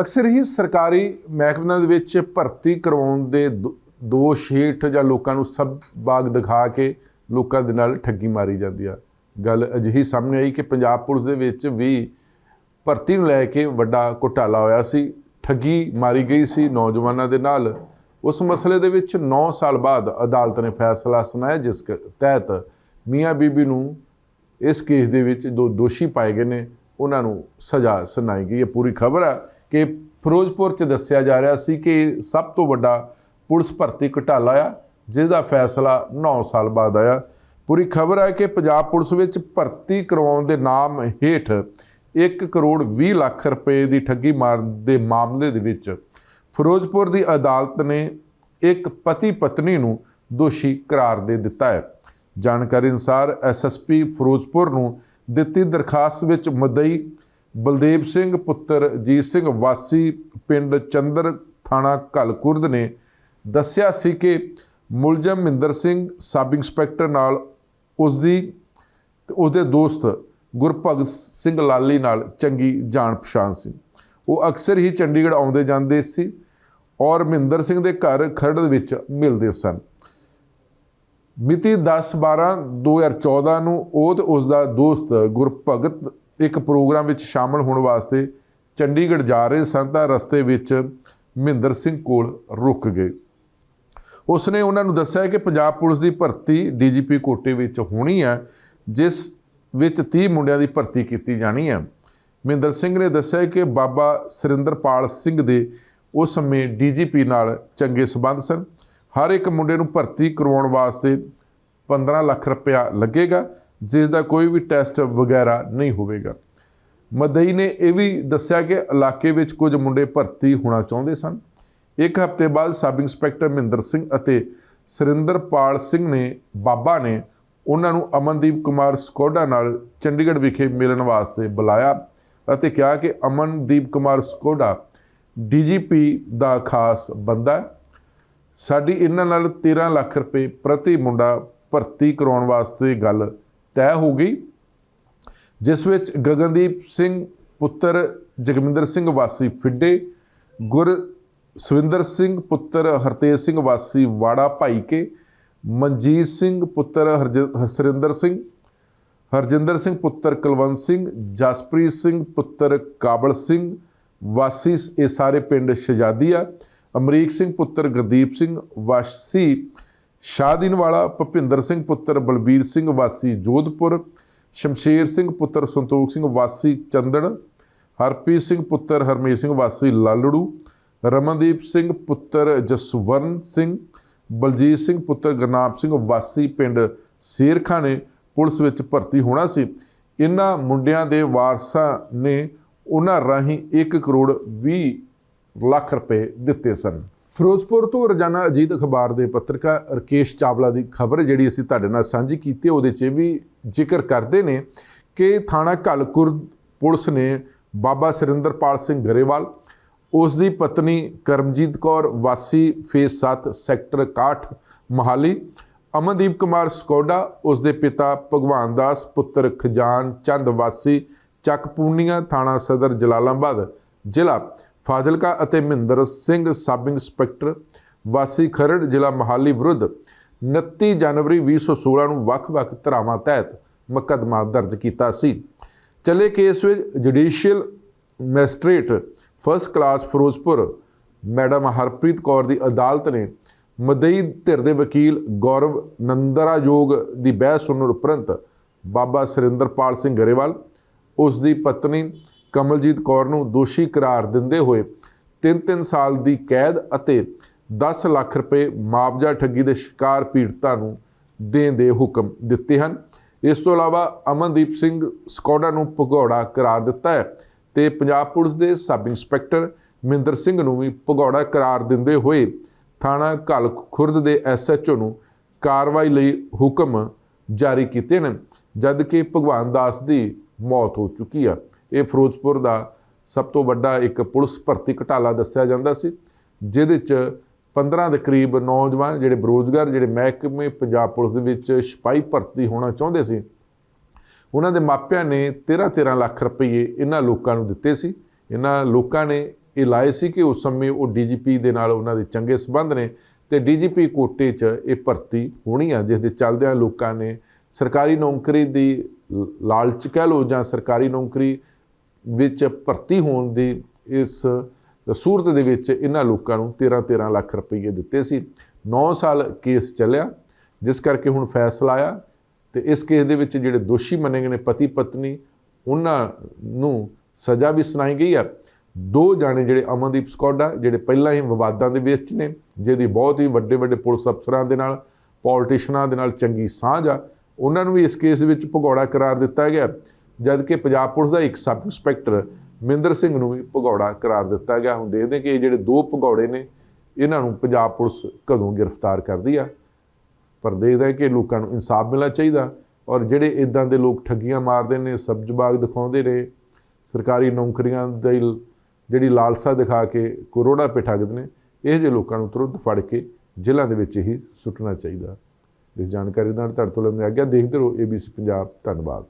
ਅਕਸਰ ਹੀ ਸਰਕਾਰੀ ਮਹਿਕਮਿਆਂ ਦੇ ਵਿੱਚ ਭਰਤੀ ਕਰਵਾਉਣ ਦੇ ਦੋ- ਦੋਸ਼ ਹੇਠ ਜਾਂ ਲੋਕਾਂ ਨੂੰ ਸਭ ਬਾਗ ਦਿਖਾ ਕੇ ਲੋਕਾਂ ਦੇ ਨਾਲ ਠੱਗੀ ਮਾਰੀ ਜਾਂਦੀ ਆ। ਗੱਲ ਅਜਿਹੀ ਸਾਹਮਣੇ ਆਈ ਕਿ ਪੰਜਾਬ ਪੁਲਿਸ ਦੇ ਵਿੱਚ ਵੀ ਭਰਤੀ ਨੂੰ ਲੈ ਕੇ ਵੱਡਾ ਘੁਟਾਲਾ ਹੋਇਆ ਸੀ। ਠੱਗੀ ਮਾਰੀ ਗਈ ਸੀ ਨੌਜਵਾਨਾਂ ਦੇ ਨਾਲ। ਉਸ ਮਸਲੇ ਦੇ ਵਿੱਚ 9 ਸਾਲ ਬਾਅਦ ਅਦਾਲਤ ਨੇ ਫੈਸਲਾ ਸੁਣਾਇਆ, ਜਿਸ ਕ- ਤਹਿਤ ਮੀਆਂ ਬੀਬੀ ਨੂੰ ਇਸ ਕੇਸ ਦੇ ਵਿੱਚ ਦੋ ਦੋਸ਼ੀ ਪਾਏ ਗਏ ਨੇ। ਉਹਨਾਂ ਨੂੰ ਸਜ਼ਾ ਸੁਣਾਈ ਗਈ ਹੈ। ਪੂਰੀ ਖਬਰ ਹੈ ਕਿ ਫਿਰੋਜ਼ਪੁਰ 'ਚ ਦੱਸਿਆ ਜਾ ਰਿਹਾ ਸੀ ਕਿ ਸਭ ਤੋਂ ਵੱਡਾ ਪੁਲਿਸ ਭਰਤੀ ਘੁਟਾਲਾ ਆ ਜਿਸ ਦਾ ਫੈਸਲਾ 9 ਸਾਲ ਬਾਅਦ ਆਇਆ। ਪੂਰੀ ਖਬਰ ਹੈ ਕਿ ਪੰਜਾਬ ਪੁਲਿਸ ਵਿੱਚ ਭਰਤੀ ਕਰਵਾਉਣ ਦੇ ਨਾਮ ਹੇਠ 1 ਕਰੋੜ 20 ਲੱਖ ਰੁਪਏ ਦੀ ਠੱਗੀ ਮਾਰਨ ਦੇ ਮਾਮਲੇ ਦੇ ਵਿੱਚ ਫਿਰੋਜ਼ਪੁਰ ਦੀ ਅਦਾਲਤ ਨੇ ਇੱਕ ਪਤੀ ਪਤਨੀ ਨੂੰ ਦੋਸ਼ੀ ਕਰਾਰ ਦੇ ਦਿੱਤਾ ਹੈ। ਜਾਣਕਾਰੀ ਅਨੁਸਾਰ ਐਸਐਸਪੀ ਫਿਰੋਜ਼ਪੁਰ ਨੂੰ ਦਿੱਤੀ ਦਰਖਾਸਤ ਵਿੱਚ ਮਦਈ ਬਲਦੇਵ ਸਿੰਘ ਪੁੱਤਰ ਜੀਤ ਸਿੰਘ ਵਾਸੀ ਪਿੰਡ ਚੰਦਰ ਥਾਣਾ ਕਲਕੁਰਦ ਨੇ ਦੱਸਿਆ ਸੀ ਕਿ ਮੁਲਜ਼ਮ ਮਿੰਦਰ ਸਿੰਘ, ਸਬ ਇੰਸਪੈਕਟਰ ਨਾਲ ਉਸ ਦੀ ਤੇ ਉਹਦੇ ਦੋਸਤ ਗੁਰਭਗਤ ਸਿੰਘ ਲਾਲੀ ਨਾਲ ਚੰਗੀ ਜਾਣ ਪਛਾਣ ਸੀ। ਉਹ ਅਕਸਰ ਹੀ ਚੰਡੀਗੜ੍ਹ ਆਉਂਦੇ ਜਾਂਦੇ ਸੀ ਔਰ ਮਹਿੰਦਰ ਸਿੰਘ ਦੇ ਘਰ ਖਰੜ ਵਿੱਚ ਮਿਲਦੇ ਸਨ। ਮਿਤੀ 10/12/2014 ਨੂੰ ਉਹ ਤੇ ਉਸ ਦਾ ਦੋਸਤ ਗੁਰਭਗਤ ਇੱਕ ਪ੍ਰੋਗਰਾਮ ਵਿੱਚ ਸ਼ਾਮਲ ਹੋਣ ਵਾਸਤੇ ਚੰਡੀਗੜ੍ਹ ਜਾ ਰਹੇ ਸਨ ਤਾਂ ਰਸਤੇ ਵਿੱਚ ਮਹਿੰਦਰ ਸਿੰਘ ਕੋਲ ਰੁਕ ਗਏ। ਉਸਨੇ ਉਹਨਾਂ ਨੂੰ ਦੱਸਿਆ ਕਿ ਪੰਜਾਬ ਪੁਲਿਸ ਦੀ ਭਰਤੀ ਡੀਜੀਪੀ ਕੋਟੇ ਵਿੱਚ ਹੋਣੀ ਹੈ, ਜਿਸ ਵਿੱਚ 30 ਮੁੰਡਿਆਂ ਦੀ ਭਰਤੀ ਕੀਤੀ ਜਾਣੀ ਹੈ। ਮਹਿੰਦਰ ਸਿੰਘ ਨੇ ਦੱਸਿਆ ਕਿ ਬਾਬਾ ਸੁਰਿੰਦਰਪਾਲ ਸਿੰਘ ਦੇ ਉਸ ਸਮੇਂ ਡੀਜੀਪੀ ਨਾਲ ਚੰਗੇ ਸਬੰਧ ਸਨ। ਹਰ ਇੱਕ ਮੁੰਡੇ ਨੂੰ ਭਰਤੀ ਕਰਵਾਉਣ ਵਾਸਤੇ 15 ਲੱਖ ਰੁਪਇਆ ਲੱਗੇਗਾ। ਜਿਸ ਦਾ ਕੋਈ ਵੀ ਟੈਸਟ ਵਗੈਰਾ ਨਹੀਂ ਹੋਵੇਗਾ। ਮਦਈ ਨੇ ਇਹ ਵੀ ਦੱਸਿਆ ਕਿ ਇਲਾਕੇ ਵਿੱਚ ਕੁਝ ਮੁੰਡੇ ਭਰਤੀ ਹੋਣਾ ਚਾਹੁੰਦੇ ਸਨ। ਇੱਕ ਹਫ਼ਤੇ ਬਾਅਦ ਸਬ ਇੰਸਪੈਕਟਰ ਮਹਿੰਦਰ ਸਿੰਘ ਅਤੇ ਸੁਰਿੰਦਰਪਾਲ ਸਿੰਘ ਨੇ ਬਾਬਾ ਨੇ ਉਹਨਾਂ ਨੂੰ ਅਮਨਦੀਪ ਕੁਮਾਰ ਸਕੋਡਾ ਨਾਲ ਚੰਡੀਗੜ੍ਹ ਵਿਖੇ ਮਿਲਣ ਵਾਸਤੇ ਬੁਲਾਇਆ ਅਤੇ ਕਿਹਾ ਕਿ ਅਮਨਦੀਪ ਕੁਮਾਰ ਸਕੋਡਾ ਡੀਜੀਪੀ ਦਾ ਖਾਸ ਬੰਦਾ ਹੈ। ਸਾਡੀ ਇਹਨਾਂ ਨਾਲ 13 ਲੱਖ ਰੁਪਏ ਪ੍ਰਤੀ ਮੁੰਡਾ ਭਰਤੀ ਕਰਾਉਣ ਵਾਸਤੇ ਗੱਲ ਤੈਅ ਹੋ ਗਈ, ਜਿਸ ਵਿੱਚ ਗਗਨਦੀਪ ਸਿੰਘ ਪੁੱਤਰ ਜਗਮਿੰਦਰ ਸਿੰਘ ਵਾਸੀ ਫਿੱਡੇ, ਗੁਰ ਸਵਿੰਦਰ ਸਿੰਘ ਪੁੱਤਰ ਹਰਤੇਜ ਸਿੰਘ ਵਾਸੀ ਵਾੜਾ ਭਾਈਕੇ, ਮਨਜੀਤ ਸਿੰਘ ਪੁੱਤਰ ਹਰਜ- ਹਰਸਰਿੰਦਰ ਸਿੰਘ, ਹਰਜਿੰਦਰ ਸਿੰਘ ਪੁੱਤਰ ਕੁਲਵੰਤ ਸਿੰਘ, ਜਸਪ੍ਰੀਤ ਸਿੰਘ ਪੁੱਤਰ ਕਾਬਲ ਸਿੰਘ, ਵਾਸੀ ਇਹ ਸਾਰੇ ਪਿੰਡ ਸ਼ਜਾਦੀ ਆ ਅਮਰੀਕ ਸਿੰਘ ਪੁੱਤਰ ਗੁਰਦੀਪ ਸਿੰਘ, ਵਾਸੀ ਸ਼ਾਦੀਨ ਵਾਲਾ, ਭਪਿੰਦਰ ਸਿੰਘ ਪੁੱਤਰ, ਬਲਬੀਰ ਸਿੰਘ ਵਾਸੀ ਜੋਧਪੁਰ, ਸ਼ਮਸ਼ੇਰ ਸਿੰਘ ਪੁੱਤਰ ਸੰਤੋਖ ਸਿੰਘ ਵਾਸੀ ਚੰਦਨ, ਹਰਪ੍ਰੀਤ ਸਿੰਘ ਪੁੱਤਰ ਹਰਮੇਸ਼ ਸਿੰਘ ਵਾਸੀ ਲਾਲੜੂ, ਰਮਨਦੀਪ ਸਿੰਘ ਪੁੱਤਰ ਜਸਵਰਨ ਸਿੰਘ, ਬਲਜੀਤ ਸਿੰਘ ਪੁੱਤਰ ਗੁਰਨਾਮ ਸਿੰਘ ਵਾਸੀ ਪਿੰਡ ਸ਼ੇਰਖਾਂ ਨੇ ਪੁਲਿਸ ਵਿੱਚ ਭਰਤੀ ਹੋਣਾ ਸੀ। ਇਹਨਾਂ ਮੁੰਡਿਆਂ ਦੇ ਵਾਰਸਾਂ ਨੇ ਉਹਨਾਂ ਰਾਹੀਂ 1 ਕਰੋੜ 20 ਲੱਖ ਰੁਪਏ ਦਿੱਤੇ ਸਨ। ਫਿਰੋਜ਼ਪੁਰ ਤੋਂ ਰੋਜ਼ਾਨਾ ਅਜੀਤ ਅਖਬਾਰ ਦੇ ਪੱਤਰਕਾਰ ਰਕੇਸ਼ ਚਾਵਲਾ ਦੀ ਖਬਰ ਜਿਹੜੀ ਅਸੀਂ ਤੁਹਾਡੇ ਨਾਲ ਸਾਂਝੀ ਕੀਤੀ ਉਹਦੇ 'ਚ ਇਹ ਵੀ ਜ਼ਿਕਰ ਕਰਦੇ ਨੇ ਕਿ ਥਾਣਾ ਕਲਕੁਰ ਪੁਲਿਸ ਨੇ ਬਾਬਾ ਸੁਰਿੰਦਰਪਾਲ ਸਿੰਘ ਗਰੇਵਾਲ, ਉਸ ਦੀ ਪਤਨੀ ਕਰਮਜੀਤ ਕੌਰ, ਵਾਸੀ phase 7 sector 61 Mohali, Amandeep Kumar Skoda, ਉਸ ਦੇ ਪਿਤਾ ਭਗਵਾਨ ਦਾਸ, ਪੁੱਤਰ ਖਜਾਨ ਚੰਦ ਵਾਸੀ, ਚੱਕ ਪੂਰਨੀਆ ਥਾਣਾ ਸਦਰ ਜਲਾਲਾਬਾਦ, ਜ਼ਿਲ੍ਹਾ ਫਾਜ਼ਿਲਕਾ ਅਤੇ ਮਹਿੰਦਰ ਸਿੰਘ ਸਬ ਇੰਸਪੈਕਟਰ, ਵਾਸੀ ਖਰੜ ਜ਼ਿਲ੍ਹਾ ਮਹਾਲੀ ਵਿਰੁੱਧ 29 ਜਨਵਰੀ 2016 ਨੂੰ ਵੱਖ-ਵੱਖ ਧਾਰਾਵਾਂ ਤਹਿਤ ਮੁਕੱਦਮਾ ਦਰਜ ਕੀਤਾ ਸੀ। ਚੱਲੇ ਕੇਸ ਵਿੱਚ judicial magistrate first class Firozpur, madam Harpreet Kaur ਦੀ ਅਦਾਲਤ ਨੇ ਮਦਈ ਧਿਰ ਦੇ ਵਕੀਲ ਗੌਰਵ ਨੰਦਰਾਯੋਗ ਦੀ ਬਹਿਸ ਸੁਣਨ ਉਪਰੰਤ ਬਾਬਾ ਸੁਰਿੰਦਰਪਾਲ ਸਿੰਘ ਗਰੇਵਾਲ ਉਸ ਦੀ ਪਤਨੀ ਕਮਲਜੀਤ ਕੌਰ ਨੂੰ ਦੋਸ਼ੀ ਕਰਾਰ ਦਿੰਦੇ ਹੋਏ 3-3 ਸਾਲ ਦੀ ਕੈਦ ਅਤੇ 10 ਲੱਖ ਰੁਪਏ ਮੁਆਵਜ਼ਾ ਠੱਗੀ ਦੇ ਸ਼ਿਕਾਰ ਪੀੜਤਾਂ ਨੂੰ ਦੇਣ ਦੇ ਹੁਕਮ ਦਿੱਤੇ ਹਨ। ਇਸ ਤੋਂ ਇਲਾਵਾ ਅਮਨਦੀਪ ਸਿੰਘ ਸਕੌਡਾ ਨੂੰ ਭਗੌੜਾ ਕਰਾਰ ਦਿੱਤਾ ਹੈ ਤੇ ਪੰਜਾਬ ਪੁਲਿਸ ਦੇ ਸਬ ਇੰਸਪੈਕਟਰ ਮਹਿੰਦਰ ਸਿੰਘ ਨੂੰ ਵੀ ਭਗੌੜਾ ਕਰਾਰ ਦਿੰਦੇ ਹੋਏ ਥਾਣਾ ਘਲ ਖੁਰਦ ਦੇ ਐਸਐਚਓ ਨੂੰ ਕਾਰਵਾਈ ਲਈ ਹੁਕਮ ਜਾਰੀ ਕੀਤੇ ਨੇ ਜਦ ਕਿ ਭਗਵਾਨ ਦਾਸ ਦੀ ਮੌਤ ਹੋ ਚੁੱਕੀ ਆ। ਇਹ ਫਿਰੋਜ਼ਪੁਰ ਦਾ ਸਭ ਤੋਂ ਵੱਡਾ ਇੱਕ ਪੁਲਿਸ ਭਰਤੀ ਘਟਾਲਾ ਦੱਸਿਆ ਜਾਂਦਾ ਸੀ, ਜਿਹਦੇ ਚ 15 ਦੇ ਕਰੀਬ ਨੌਜਵਾਨ ਜਿਹੜੇ ਬੇਰੁਜ਼ਗਾਰ, ਜਿਹੜੇ ਮਹਿਕਮੇ ਪੰਜਾਬ ਪੁਲਿਸ ਦੇ ਵਿੱਚ ਸਿਪਾਹੀ ਭਰਤੀ ਹੋਣਾ ਚਾਹੁੰਦੇ ਸੀ, ਉਹਨਾਂ ਦੇ ਮਾਪਿਆਂ ਨੇ 13-13 ਲੱਖ ਰੁਪਏ ਇਹਨਾਂ ਲੋਕਾਂ ਨੂੰ ਦਿੱਤੇ ਸੀ। ਇਹਨਾਂ ਲੋਕਾਂ ਨੇ ਇਹ ਲਾਏ ਸੀ ਕਿ ਉਸ ਸਮੇਂ ਉਹ ਡੀਜੀਪੀ ਦੇ ਨਾਲ ਉਹਨਾਂ ਦੇ ਚੰਗੇ ਸਬੰਧ ਨੇ ਤੇ ਡੀਜੀਪੀ ਕੋਟੇ 'ਚ ਇਹ ਭਰਤੀ ਹੋਣੀ ਆ, ਜਿਸ ਦੇ ਚੱਲਦਿਆਂ ਲੋਕਾਂ ਨੇ ਸਰਕਾਰੀ ਨੌਕਰੀ ਦੀ ਲ- ਲਾਲਚ ਕਹਿ ਲਓ ਜਾਂ ਸਰਕਾਰੀ ਨੌਕਰੀ ਵਿੱਚ ਭਰਤੀ ਹੋਣ ਦੀ ਇਸ ਸੂਰਤ ਦੇ ਵਿੱਚ ਇਹਨਾਂ ਲੋਕਾਂ ਨੂੰ 13-13 ਲੱਖ ਰੁਪਏ ਦਿੱਤੇ ਸੀ। 9 ਸਾਲ ਕੇਸ ਚੱਲਿਆ, ਜਿਸ ਕਰਕੇ ਹੁਣ ਫੈਸਲਾ ਆਇਆ ਤੇ ਇਸ ਕੇਸ ਦੇ ਵਿੱਚ ਜਿਹੜੇ ਦੋਸ਼ੀ ਮੰਨੇ ਗਏ ਨੇ ਪਤੀ ਪਤਨੀ, ਉਹਨਾਂ ਨੂੰ ਸਜ਼ਾ ਵੀ ਸੁਣਾਈ ਗਈ ਆ। ਦੋ ਜਾਣੇ ਜਿਹੜੇ ਅਮਨਦੀਪ ਸਕੌਡਾ ਜਿਹੜੇ ਪਹਿਲਾਂ ਹੀ ਵਿਵਾਦਾਂ ਦੇ ਵਿੱਚ ਨੇ, ਜਿਹਦੀ ਬਹੁਤ ਹੀ ਵੱਡੇ ਵੱਡੇ ਪੁਲਿਸ ਅਫਸਰਾਂ ਦੇ ਨਾਲ ਪੋਲੀਟੀਸ਼ੀਅਨਾਂ ਦੇ ਨਾਲ ਚੰਗੀ ਸਾਂਝ ਆ, ਉਹਨਾਂ ਨੂੰ ਵੀ ਇਸ ਕੇਸ ਵਿੱਚ ਭਗੌੜਾ ਕਰਾਰ ਦਿੱਤਾ ਗਿਆ। ਜਦਕਿ ਪੰਜਾਬ ਪੁਲਿਸ ਦਾ ਇੱਕ ਸਬ ਇੰਸਪੈਕਟਰ ਮਿੰਦਰ ਸਿੰਘ ਨੂੰ ਵੀ ਭਗੌੜਾ ਕਰਾਰ ਦਿੱਤਾ ਗਿਆ। ਹੁਣ ਦੇਖਦੇ ਕਿ ਇਹ ਜਿਹੜੇ ਦੋ ਭਗੌੜੇ ਨੇ, ਇਹਨਾਂ ਨੂੰ ਪੰਜਾਬ ਪੁਲਿਸ ਕਦੋਂ ਗ੍ਰਿਫਤਾਰ ਕਰਦੀ ਆ। ਪਰ ਦੇਖਦਾ ਹੈ ਕਿ ਲੋਕਾਂ ਨੂੰ ਇਨਸਾਫ ਮਿਲਣਾ ਚਾਹੀਦਾ ਔਰ ਜਿਹੜੇ ਇਦਾਂ ਦੇ ਲੋਕ ਠੱਗੀਆਂ ਮਾਰਦੇ ਨੇ ਸਬਜ਼ਬਾਗ ਦਿਖਾਉਂਦੇ ਨੇ, ਸਰਕਾਰੀ ਨੌਕਰੀਆਂ ਦੀ ਜਿਹੜੀ ਲਾਲਸਾ ਦਿਖਾ ਕੇ ਕਰੋੜਾਂ ਰੁਪਏ ਠੱਗਦੇ ਨੇ, ਇਹ ਜਿਹੇ ਲੋਕਾਂ ਨੂੰ ਤੁਰੰਤ ਫੜ ਕੇ ਜੇਲ੍ਹਾਂ ਦੇ ਵਿੱਚ ਹੀ ਸੁੱਟਣਾ ਚਾਹੀਦਾ। ਇਸ ਜਾਣਕਾਰੀ ਨਾਲ ਤੁਹਾਡੇ ਤੋਂ ਲੈਂਦੇ ਆਗਿਆ ਦੇਖਦੇ ਰਹੋ ABC ਪੰਜਾਬ, ਧੰਨਵਾਦ।